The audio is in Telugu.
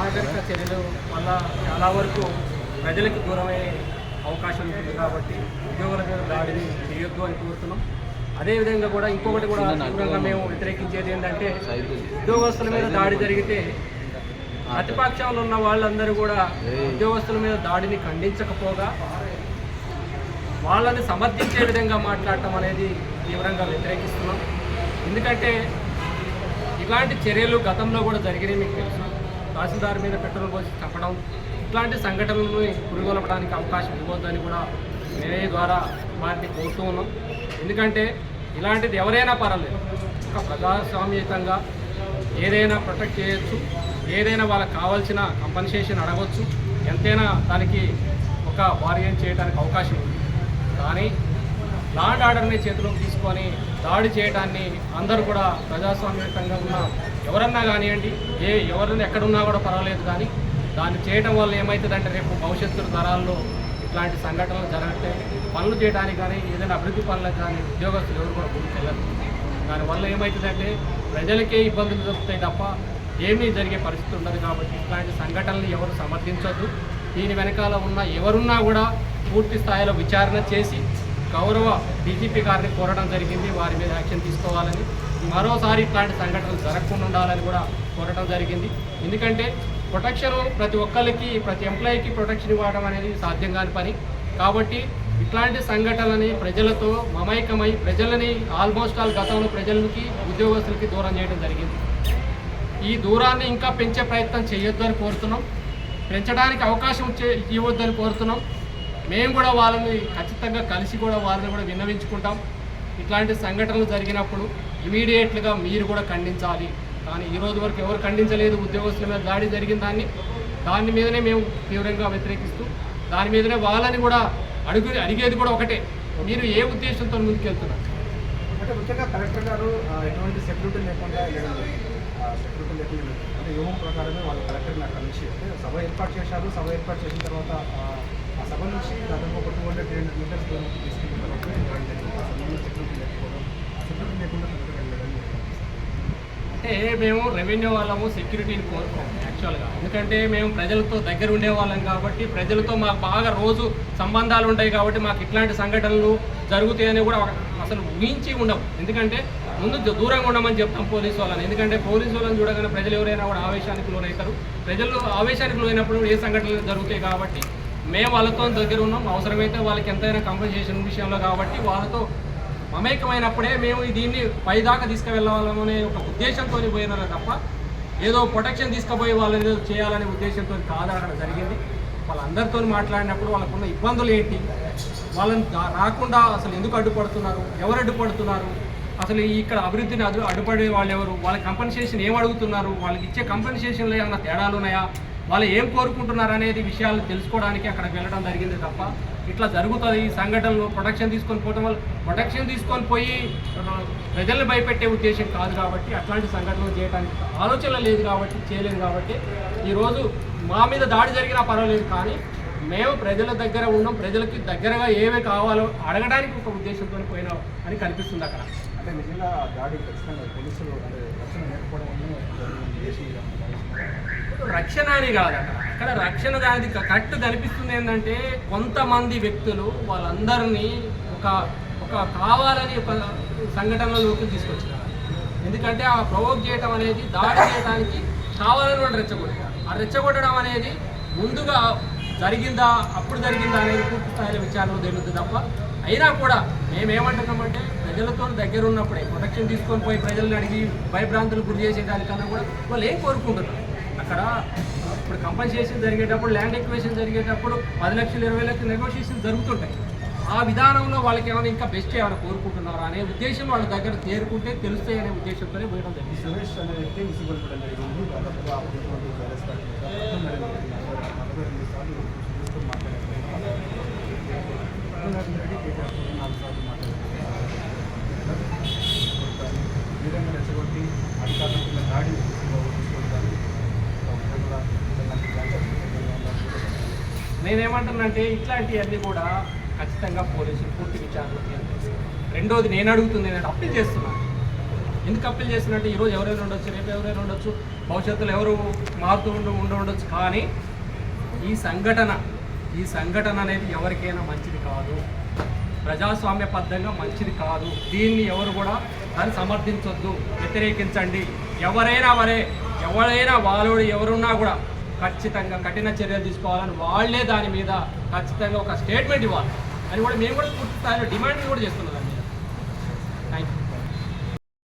నాగరిక చర్యలు వల్ల చాలా వరకు ప్రజలకు దూరమయ్యే అవకాశం ఉంటుంది కాబట్టి ఉద్యోగుల మీద దాడిని చేయొద్దు అని కోరుతున్నాం. అదేవిధంగా కూడా ఇంకొకటి కూడా తీవ్రంగా మేము వ్యతిరేకించేది ఏంటంటే ఉద్యోగస్తుల మీద దాడి జరిగితే ప్రతిపక్షంలో ఉన్న వాళ్ళందరూ కూడా ఉద్యోగస్తుల మీద దాడిని ఖండించకపోగా వాళ్ళని సమర్థించే విధంగా మాట్లాడటం అనేది తీవ్రంగా వ్యతిరేకిస్తున్నాం. ఎందుకంటే ఇలాంటి చర్యలు గతంలో కూడా జరిగినాయి మీకు తెలుసు. తహసీల్దార్ మీద పెట్రోల్ పోసి చంపడం ఇట్లాంటి సంఘటనలను పురుగొలపడానికి అవకాశం ఇవ్వద్దని కూడా మేమే ద్వారా వారిని కోరుతూ ఉన్నాం. ఎందుకంటే ఇలాంటిది ఎవరైనా పర్వాలేదు. ఒక ప్రజాస్వామ్యతంగా ఏదైనా ప్రొటెక్ట్ చేయొచ్చు ఏదైనా వాళ్ళకి కావాల్సిన కంపన్సేషన్ అడగవచ్చు ఎంతైనా దానికి ఒక బార్గెన్ చేయడానికి అవకాశం ఉంది. కానీ లాండ్ ఆర్డర్ని చేతిలోకి తీసుకొని దాడి చేయడాన్ని అందరూ కూడా ప్రజాస్వామ్యంగా ఉన్న ఎవరన్నా కానివ్వండి ఏ ఎవరైనా ఎక్కడున్నా కూడా పర్వాలేదు కానీ దాన్ని చేయడం వల్ల ఏమవుతుందంటే రేపు భవిష్యత్తు తరాల్లో ఇట్లాంటి సంఘటనలు జరగట్టే పనులు చేయడానికి కానీ ఏదైనా అభివృద్ధి పనులకు కానీ ఉద్యోగస్తులు ఎవరు కూడా ముందుకు వెళ్ళరు. దానివల్ల ఏమవుతుందంటే ప్రజలకే ఇబ్బందులు దొరుకుతాయి తప్ప ఏమీ జరిగే పరిస్థితి ఉండదు కాబట్టి ఇట్లాంటి సంఘటనలు ఎవరు సమర్థించొద్దు. దీని వెనకాల ఉన్న ఎవరున్నా కూడా పూర్తి స్థాయిలో విచారణ చేసి గౌరవ డీజీపీ గారిని కోరడం జరిగింది. వారి మీద యాక్షన్ తీసుకోవాలని మరోసారి ఇట్లాంటి సంఘటనలు జరగకుండా ఉండాలని కూడా కోరడం జరిగింది. ఎందుకంటే ప్రొటెక్షన్ ప్రతి ఒక్కరికి ప్రతి ఎంప్లాయీకి ప్రొటెక్షన్ ఇవ్వడం అనేది సాధ్యం కాని పని. కాబట్టి ఇట్లాంటి సంఘటనలని ప్రజలతో మమైకమై ప్రజలని ఆల్మోస్ట్ ఆల్ గతంలో ప్రజలకి ఉద్యోగస్తులకి దూరం చేయడం జరిగింది. ఈ దూరాన్ని ఇంకా పెంచే ప్రయత్నం చేయొద్దని కోరుతున్నాం. పెంచడానికి అవకాశం ఇవ్వద్దని కోరుతున్నాం. మేము కూడా వాళ్ళని ఖచ్చితంగా కలిసి కూడా వాళ్ళని కూడా విన్నవించుకుంటాం. ఇట్లాంటి సంఘటనలు జరిగినప్పుడు ఇమీడియట్లుగా మీరు కూడా ఖండించాలి. కానీ ఈ రోజు వరకు ఎవరు ఖండించలేదు ఉద్యోగస్తుల మీద దాడి జరిగిన దాన్ని. దాని మీదనే మేము తీవ్రంగా వ్యతిరేకిస్తూ దాని మీదనే వాళ్ళని కూడా అడుగు అడిగేది కూడా ఒకటే. మీరు ఏ ఉద్దేశంతో ముందుకెళ్తున్నారు? అంటే ముఖ్యంగా కలెక్టర్ గారు ఎటువంటి సెక్యూరిటీ లేకుండా సెక్యూరిటీ లేకుండా అంటే వ్యూహం ప్రకారమే వాళ్ళు కలెక్టర్ని అక్కడ నుంచి సభ ఏర్పాటు చేశారు. సభ ఏర్పాటు చేసిన తర్వాత సభ నుంచి దాదాపు ఒక two hundred three hundred metres దూరం తీసుకెళ్ళిన తర్వాత జరిగింది. సెక్యూరిటీ లేకపోవడం సెక్యూరిటీ లేకుండా అంటే మేము రెవెన్యూ వాళ్ళము సెక్యూరిటీని కోరుకోము యాక్చువల్గా ఎందుకంటే మేము ప్రజలతో దగ్గర ఉండే వాళ్ళం కాబట్టి ప్రజలతో మాకు బాగా రోజు సంబంధాలు ఉంటాయి కాబట్టి మాకు ఇట్లాంటి సంఘటనలు జరుగుతాయని కూడా అసలు ఊహించి ఉండవు. ఎందుకంటే ముందు దూరంగా ఉండమని చెప్తాం పోలీసు వాళ్ళని. ఎందుకంటే పోలీసు వాళ్ళని చూడగానే ప్రజలు ఎవరైనా కూడా ఆవేశానికి లోనవుతారు. ప్రజలు ఆవేశానికి లోనైనప్పుడు ఏ సంఘటనలు జరుగుతాయి కాబట్టి మేము వాళ్ళతో దగ్గర ఉన్నాం. అవసరమైతే వాళ్ళకి ఎంతైనా కంపెన్సేషన్ విషయంలో కాబట్టి వాళ్ళతో మమేకమైనప్పుడే మేము దీన్ని పైదాకా తీసుకువెళ్ళాలనే ఒక ఉద్దేశంతో పోయినారు తప్ప ఏదో ప్రొటెక్షన్ తీసుకుపోయి వాళ్ళని ఏదో చేయాలనే ఉద్దేశంతో కాదు అక్కడ జరిగింది. వాళ్ళందరితో మాట్లాడినప్పుడు వాళ్ళకున్న ఇబ్బందులు ఏంటి? వాళ్ళని రాకుండా అసలు ఎందుకు అడ్డుపడుతున్నారు? ఎవరు అడ్డుపడుతున్నారు? అసలు ఈ ఇక్కడ అభివృద్ధిని అడ్డు అడ్డుపడే వాళ్ళు ఎవరు వాళ్ళ కంపెన్సేషన్ ఏం అడుగుతున్నారు? వాళ్ళకి ఇచ్చే కంపెన్సేషన్లో ఏమైనా తేడాలు ఉన్నాయా? వాళ్ళు ఏం కోరుకుంటున్నారు అనేది విషయాలు తెలుసుకోవడానికి అక్కడికి వెళ్ళడం జరిగింది తప్ప ఇట్లా జరుగుతుంది. ఈ సంఘటనలు ప్రొటెక్షన్ తీసుకొని పోవడం వల్ల ప్రొటెక్షన్ తీసుకొని పోయి ప్రజల్ని భయపెట్టే ఉద్దేశం కాదు కాబట్టి అట్లాంటి సంఘటనలు చేయడానికి ఆలోచన లేదు కాబట్టి చేయలేదు కాబట్టి ఈరోజు మా మీద దాడి జరిగినా పర్వాలేదు కానీ మేము ప్రజల దగ్గర ఉన్నాం. ప్రజలకి దగ్గరగా ఏమి కావాలో అడగడానికి ఒక ఉద్దేశంతో పోయినాం అని కనిపిస్తుంది అక్కడ. అంటే నిజంగా దాడి ఖచ్చితంగా పోలీసులు అంటే రక్షణ లేకపోవడం వల్లనే జరిగింది దేశం మీద భావిస్తున్నారు. రక్షణ అని కాదు అక్కడ. రక్షణ దానికి కరెక్ట్ కనిపిస్తుంది ఏంటంటే కొంతమంది వ్యక్తులు వాళ్ళందరినీ ఒక ఒక కావాలని ఒక సంఘటనలోకి తీసుకొచ్చినారు ఎందుకంటే ఆ ప్రొవోక్ చేయటం అనేది దాడి చేయడానికి కావాలని వాళ్ళు రెచ్చగొట్టారు. ఆ రెచ్చగొట్టడం అనేది ముందుగా జరిగిందా అప్పుడు జరిగిందా అనేది పూర్తి స్థాయిలో విచారణ తెలుస్తుంది తప్ప అయినా కూడా మేమేమంటున్నామంటే ప్రజలతో దగ్గర ఉన్నప్పుడే ప్రొటెక్షన్ తీసుకొని పోయి ప్రజల్ని అడిగి భయభ్రాంతులు గురి చేసే దానికన్నా కూడా వాళ్ళు ఏం కోరుకుంటున్నారు? ఇప్పుడు కంపన్సేషన్ జరిగేటప్పుడు ల్యాండ్ ఎక్వేషన్ జరిగేటప్పుడు పది లక్షలు ఇరవై లక్షలు నెగోషియేషన్ జరుగుతుంటాయి. ఆ విధానంలో వాళ్ళకి ఏమైనా ఇంకా బెస్ట్ ఏమైనా కోరుకుంటున్నారా అనే ఉద్దేశం వాళ్ళ దగ్గర చేరుకుంటే తెలుస్తాయి అనే ఉద్దేశంతోనే పోయడం జరిగింది. సురేష్ అనే వ్యక్తి జరిగింది. దాదాపుగా నేనేమంటున్నానంటే ఇట్లాంటివన్నీ కూడా ఖచ్చితంగా పోలీసులు పూర్తి విచారణ చేయాలి రెండోది నేను అడుగుతుంది నేను అప్పీల్ చేస్తున్నాను ఎందుకు అప్పీల్ చేస్తున్నట్టు ఈరోజు ఎవరైనా ఉండొచ్చు రేపు ఎవరైనా ఉండొచ్చు భవిష్యత్తులో ఎవరు మారుతూ ఉండి ఉండి ఉండొచ్చు. కానీ ఈ సంఘటన ఈ సంఘటన అనేది ఎవరికైనా మంచిది కాదు. ప్రజాస్వామ్యబద్ధంగా మంచిది కాదు. దీన్ని ఎవరు కూడా దాన్ని సమర్థించొద్దు. వ్యతిరేకించండి. ఎవరైనా వరే ఎవరైనా వాళ్ళు ఎవరున్నా కూడా ఖచ్చితంగా కఠిన చర్యలు తీసుకోవాలని వాళ్ళే దాని మీద ఖచ్చితంగా ఒక స్టేట్మెంట్ ఇవ్వాలి. అని కూడా మేము కూడా పూర్తి స్థాయిలో డిమాండ్ కూడా చేస్తున్నాం.